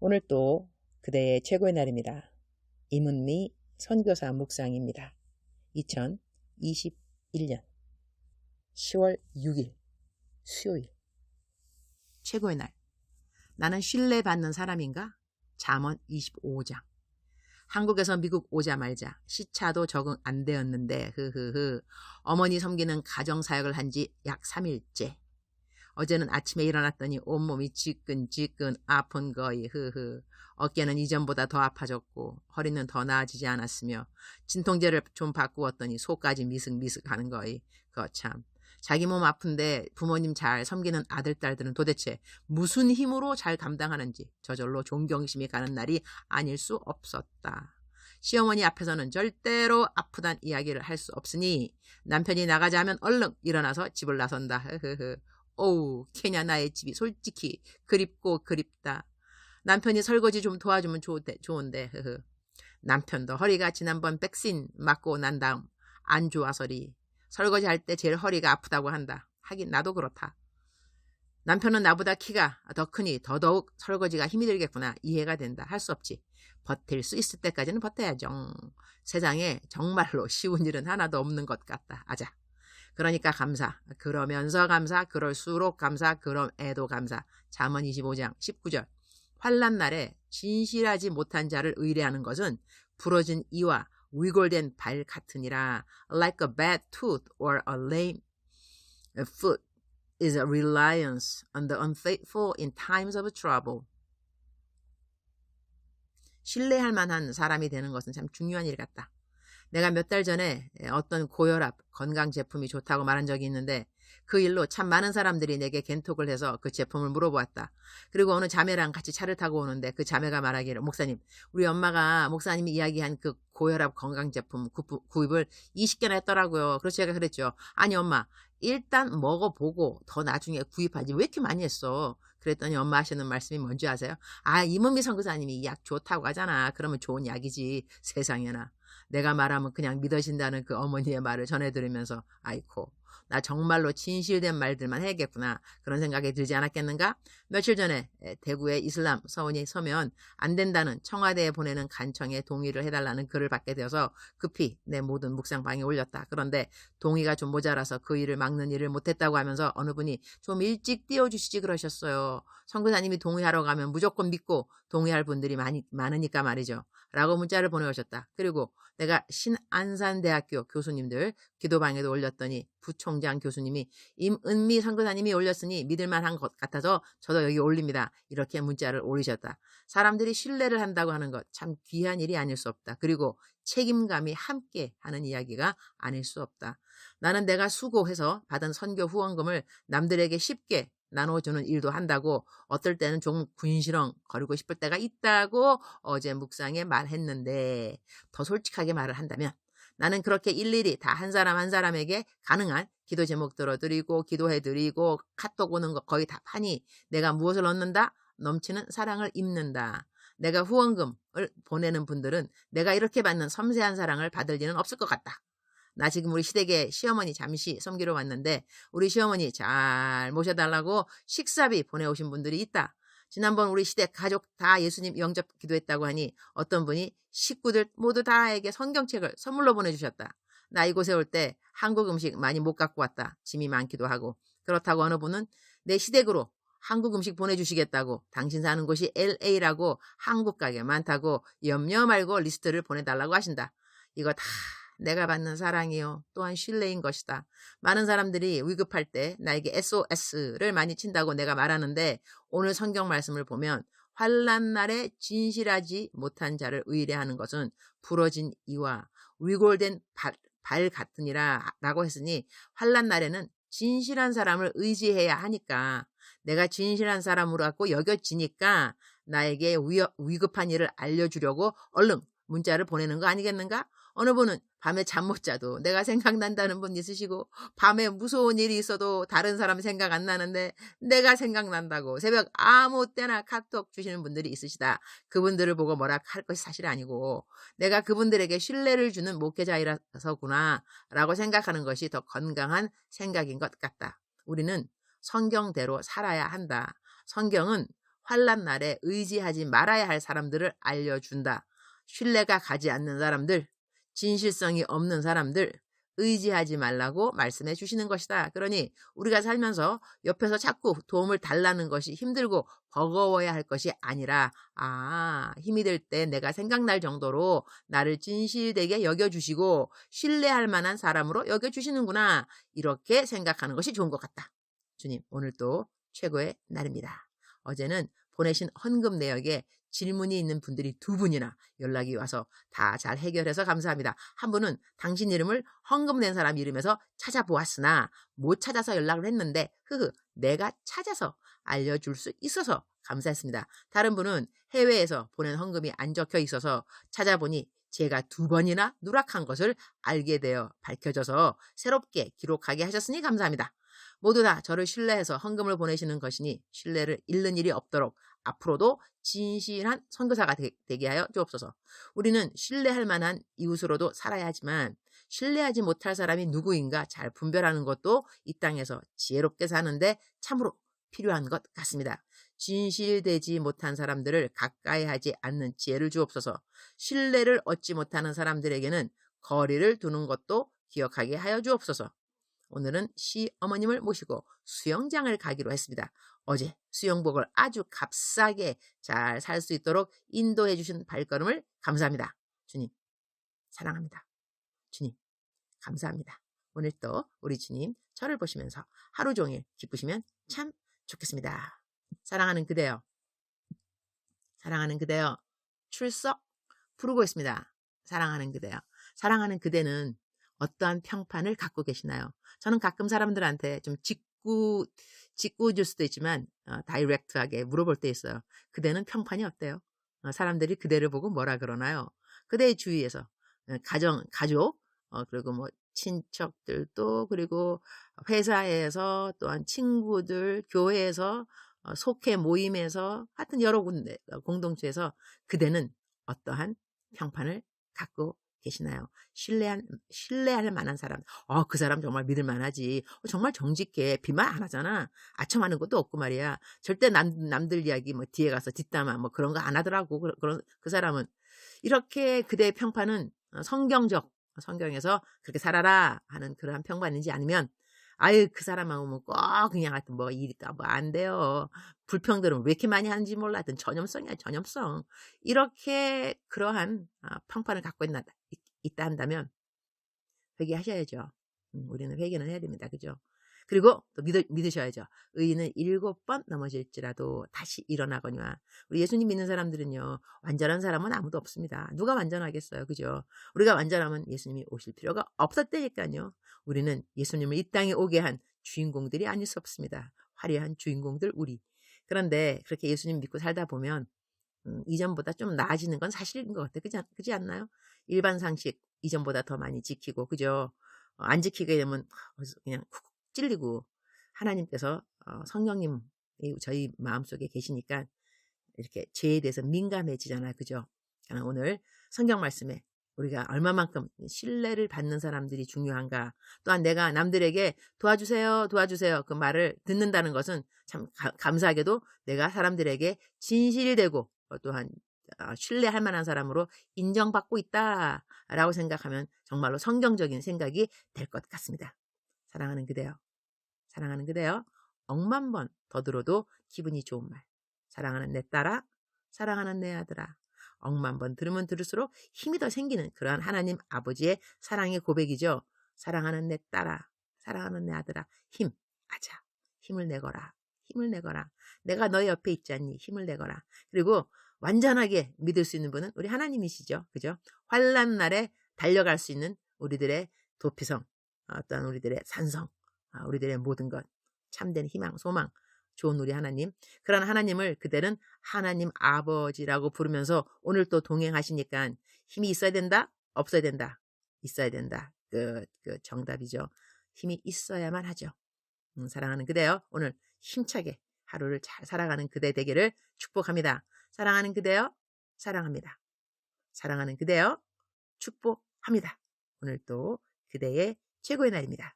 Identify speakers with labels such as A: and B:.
A: 오늘 또 그대의 최고의 날입니다. 이문미 선교사 묵상입니다. 2021년 10월 6일 수요일 최고의 날 나는 신뢰받는 사람인가? 잠언 25장 한국에서 미국 오자 말자 시차도 적응 안 되었는데 흐흐흐 어머니 섬기는 가정사역을 한 지 약 3일째 어제는 아침에 일어났더니 온몸이 지끈지끈 아픈 거이 흐흐 어깨는 이전보다 더 아파졌고 허리는 더 나아지지 않았으며 진통제를 좀 바꾸었더니 속까지 미슥미슥 하는 거이 거참 자기 몸 아픈데 부모님 잘 섬기는 아들, 딸들은 도대체 무슨 힘으로 잘 감당하는지 저절로 존경심이 가는 날이 아닐 수 없었다. 시어머니 앞에서는 절대로 아프단 이야기를 할 수 없으니 남편이 나가자 하면 얼른 일어나서 집을 나선다. 오우, 케냐 나의 집이 솔직히 그립고 그립다. 남편이 설거지 좀 도와주면 좋은데, 좋은데, 흐흐. 남편도 허리가 지난번 백신 맞고 난 다음 안 좋아서리 설거지 할 때 제일 허리가 아프다고 한다. 하긴 나도 그렇다. 남편은 나보다 키가 더 크니 더더욱 설거지가 힘이 들겠구나. 이해가 된다. 할 수 없지. 버틸 수 있을 때까지는 버텨야죠. 세상에 정말로 쉬운 일은 하나도 없는 것 같다. 아자. 그러니까 감사. 그러면서 감사. 그럴수록 감사. 그럼에도 감사. 잠언 25장 19절. 환란 날에 진실하지 못한 자를 의뢰하는 것은 부러진 이와 위골된 발 같으니라. Like a bad tooth or a lame foot is a reliance on the unfaithful in times of trouble. 신뢰할 만한 사람이 되는 것은 참 중요한 일 같다. 내가 몇 달 전에 어떤 고혈압 건강 제품이 좋다고 말한 적이 있는데 그 일로 참 많은 사람들이 내게 겐톡을 해서 그 제품을 물어보았다. 그리고 어느 자매랑 같이 차를 타고 오는데 그 자매가 말하기를 목사님 우리 엄마가 목사님이 이야기한 그 고혈압 건강 제품 구입을 20개나 했더라고요. 그래서 제가 그랬죠. 아니 엄마 일단 먹어보고 더 나중에 구입하지 왜 이렇게 많이 했어? 그랬더니 엄마 하시는 말씀이 뭔지 아세요? 아 이문미 선교사님이 이약 좋다고 하잖아. 그러면 좋은 약이지 세상에나. 내가 말하면 그냥 믿어진다는 그 어머니의 말을 전해 들으면서 아이코 나 정말로 진실된 말들만 해야겠구나 그런 생각이 들지 않았겠는가? 며칠 전에 대구에 이슬람 서원이 서면 안 된다는 청와대에 보내는 간청에 동의를 해달라는 글을 받게 되어서 급히 내 모든 묵상방에 올렸다. 그런데 동의가 좀 모자라서 그 일을 막는 일을 못했다고 하면서 어느 분이 좀 일찍 띄워주시지 그러셨어요. 선교사님이 동의하러 가면 무조건 믿고 동의할 분들이 많이, 많으니까 말이죠. 라고 문자를 보내오셨다. 그리고 내가 신안산대학교 교수님들 기도방에도 올렸더니 부총장 교수님이 임은미 선교사님이 올렸으니 믿을만한 것 같아서 저도 여기 올립니다. 이렇게 문자를 올리셨다. 사람들이 신뢰를 한다고 하는 것 참 귀한 일이 아닐 수 없다. 그리고 책임감이 함께 하는 이야기가 아닐 수 없다. 나는 내가 수고해서 받은 선교 후원금을 남들에게 쉽게 나눠주는 일도 한다고 어떨 때는 좀 군시렁 거리고 싶을 때가 있다고 어제 묵상에 말했는데 더 솔직하게 말을 한다면 나는 그렇게 일일이 다 한 사람 한 사람에게 가능한 기도 제목 들어드리고 기도해드리고 카톡 오는 거 거의 다 파니 내가 무엇을 얻는다? 넘치는 사랑을 입는다. 내가 후원금을 보내는 분들은 내가 이렇게 받는 섬세한 사랑을 받을 일은 없을 것 같다. 나 지금 우리 시댁에 시어머니 잠시 섬기러 왔는데 우리 시어머니 잘 모셔달라고 식사비 보내오신 분들이 있다. 지난번 우리 시댁 가족 다 예수님 영접 기도했다고 하니 어떤 분이 식구들 모두 다에게 성경책을 선물로 보내주셨다. 나 이곳에 올 때 한국 음식 많이 못 갖고 왔다. 짐이 많기도 하고. 그렇다고 어느 분은 내 시댁으로 한국 음식 보내주시겠다고 당신 사는 곳이 LA라고 한국 가게 많다고 염려 말고 리스트를 보내달라고 하신다. 이거 다 내가 받는 사랑이요. 또한 신뢰인 것이다. 많은 사람들이 위급할 때 나에게 SOS를 많이 친다고 내가 말하는데 오늘 성경 말씀을 보면 환란 날에 진실하지 못한 자를 의뢰하는 것은 부러진 이와 위골된 발, 발 같으니라 라고 했으니 환란 날에는 진실한 사람을 의지해야 하니까 내가 진실한 사람으로 갖고 여겨지니까 나에게 위, 위급한 일을 알려주려고 얼른 문자를 보내는 거 아니겠는가? 어느 분은 밤에 잠 못 자도 내가 생각난다는 분 있으시고 밤에 무서운 일이 있어도 다른 사람 생각 안 나는데 내가 생각난다고 새벽 아무 때나 카톡 주시는 분들이 있으시다. 그분들을 보고 뭐라 할 것이 사실 아니고 내가 그분들에게 신뢰를 주는 목회자이라서구나 라고 생각하는 것이 더 건강한 생각인 것 같다. 우리는 성경대로 살아야 한다. 성경은 환란 날에 의지하지 말아야 할 사람들을 알려준다. 신뢰가 가지 않는 사람들, 진실성이 없는 사람들, 의지하지 말라고 말씀해 주시는 것이다. 그러니 우리가 살면서 옆에서 자꾸 도움을 달라는 것이 힘들고 버거워야 할 것이 아니라 아 힘이 들때 내가 생각날 정도로 나를 진실되게 여겨주시고 신뢰할 만한 사람으로 여겨주시는구나 이렇게 생각하는 것이 좋은 것 같다. 주님 오늘 또 최고의 날입니다. 어제는 보내신 헌금 내역에 질문이 있는 분들이 두 분이나 연락이 와서 다 잘 해결해서 감사합니다. 한 분은 당신 이름을 헌금 낸 사람 이름에서 찾아보았으나 못 찾아서 연락을 했는데 흐흐 내가 찾아서 알려줄 수 있어서 감사했습니다. 다른 분은 해외에서 보낸 헌금이 안 적혀 있어서 찾아보니 제가 두 번이나 누락한 것을 알게 되어 밝혀져서 새롭게 기록하게 하셨으니 감사합니다. 모두 다 저를 신뢰해서 헌금을 보내시는 것이니 신뢰를 잃는 일이 없도록 앞으로도 진실한 선교사가 되, 게 하여 주옵소서. 우리는 신뢰할 만한 이웃으로도 살아야 하지만 신뢰하지 못할 사람이 누구인가 잘 분별하는 것도 이 땅에서 지혜롭게 사는데 참으로 필요한 것 같습니다. 진실되지 못한 사람들을 가까이 하지 않는 지혜를 주옵소서. 신뢰를 얻지 못하는 사람들에게는 거리를 두는 것도 기억하게 하여 주옵소서. 오늘은 시 어머님을 모시고 수영장을 가기로 했습니다. 어제 수영복을 아주 값싸게 잘 살 수 있도록 인도해 주신 발걸음을 감사합니다. 주님, 사랑합니다. 주님, 감사합니다. 오늘 또 우리 주님 저를 보시면서 하루 종일 기쁘시면 참 좋겠습니다. 사랑하는 그대여, 사랑하는 그대여, 출석 부르고 있습니다. 사랑하는 그대여. 사랑하는 그대는 어떠한 평판을 갖고 계시나요? 저는 가끔 사람들한테 좀 직 구, 직구 줄 수도 있지만, 어, 다이렉트하게 물어볼 때 있어요. 그대는 평판이 어때요? 어, 사람들이 그대를 보고 뭐라 그러나요? 그대의 주위에서, 어, 가정, 가족, 어, 그리고 뭐, 친척들도, 그리고 회사에서, 또한 친구들, 교회에서, 어, 속해 모임에서, 하여튼 여러 군데, 어, 공동체에서 그대는 어떠한 평판을 갖고 계시나요? 신뢰한, 신뢰할 만한 사람. 어, 그 사람 정말 믿을 만하지. 어, 정말 정직해. 비말 안 하잖아. 아첨하는 것도 없고 말이야. 절대 남, 남들 이야기 뭐 뒤에 가서 뒷담화 뭐 그런 거 안 하더라고. 그, 그런, 그 사람은. 이렇게 그대의 평판은 어, 성경적, 성경에서 그렇게 살아라 하는 그러한 평판인지 아니면 아유 그 사람만 오면 꼭 그냥 하여튼 뭐 일이다 뭐 안 돼요. 불평들은 왜 이렇게 많이 하는지 몰라 하여튼 전염성이야 전염성. 이렇게 그러한 아, 평판을 갖고 있나 있다 한다면 회개하셔야죠. 음, 우리는 회개는 해야 됩니다. 그죠? 그리고 또 믿으, 믿으 셔야죠. 의인은 일곱 번 넘어질지라도 다시 일어나거니와 우리 예수님 믿는 사람들은요. 완전한 사람은 아무도 없습니다. 누가 완전하겠어요. 그죠? 우리가 완전하면 예수님이 오실 필요가 없었다니까요. 우리는 예수님을 이 땅에 오게 한 주인공들이 아닐 수 없습니다. 화려한 주인공들 우리. 그런데 그렇게 예수님 믿고 살다 보면 음, 이전보다 좀 나아지는 건 사실인 것 같아요. 그지, 그지 않나요? 일반 상식 이전보다 더 많이 지키고 그죠? 어, 안 지키게 되면 그냥 쿡 찔리고 하나님께서 어, 성령님 저희 마음속에 계시니까 이렇게 죄에 대해서 민감해지잖아요. 그죠? 오늘 성경 말씀에 우리가 얼마만큼 신뢰를 받는 사람들이 중요한가. 또한 내가 남들에게 도와주세요, 도와주세요. 그 말을 듣는다는 것은 참 가, 감사하게도 내가 사람들에게 진실이 되고 또한 어, 신뢰할 만한 사람으로 인정받고 있다라고 생각하면 정말로 성경적인 생각이 될 것 같습니다. 사랑하는 그대여, 사랑하는 그대여, 억만 번 더 들어도 기분이 좋은 말. 사랑하는 내 딸아, 사랑하는 내 아들아. 억만 번 들으면 들을수록 힘이 더 생기는 그러한 하나님 아버지의 사랑의 고백이죠. 사랑하는 내 딸아, 사랑하는 내 아들아, 힘, 아자, 힘을 내거라, 힘을 내거라. 내가 너의 옆에 있지 않니? 힘을 내거라. 그리고 완전하게 믿을 수 있는 분은 우리 하나님이시죠. 그죠? 환란 날에 달려갈 수 있는 우리들의 도피성, 어떤 우리들의 산성, 아, 우리들의 모든 것, 참된 희망, 소망, 좋은 우리 하나님. 그런 하나님을 그들은 하나님 아버지라고 부르면서 오늘 또 동행하시니까 힘이 있어야 된다? 없어야 된다? 있어야 된다. 그, 그 정답이죠. 힘이 있어야만 하죠. 음, 사랑하는 그대여, 오늘 힘차게 하루를 잘 살아가는 그대 되기를 축복합니다. 사랑하는 그대여, 사랑합니다. 사랑하는 그대여, 축복합니다. 오늘 또 그대의 최고의 날입니다.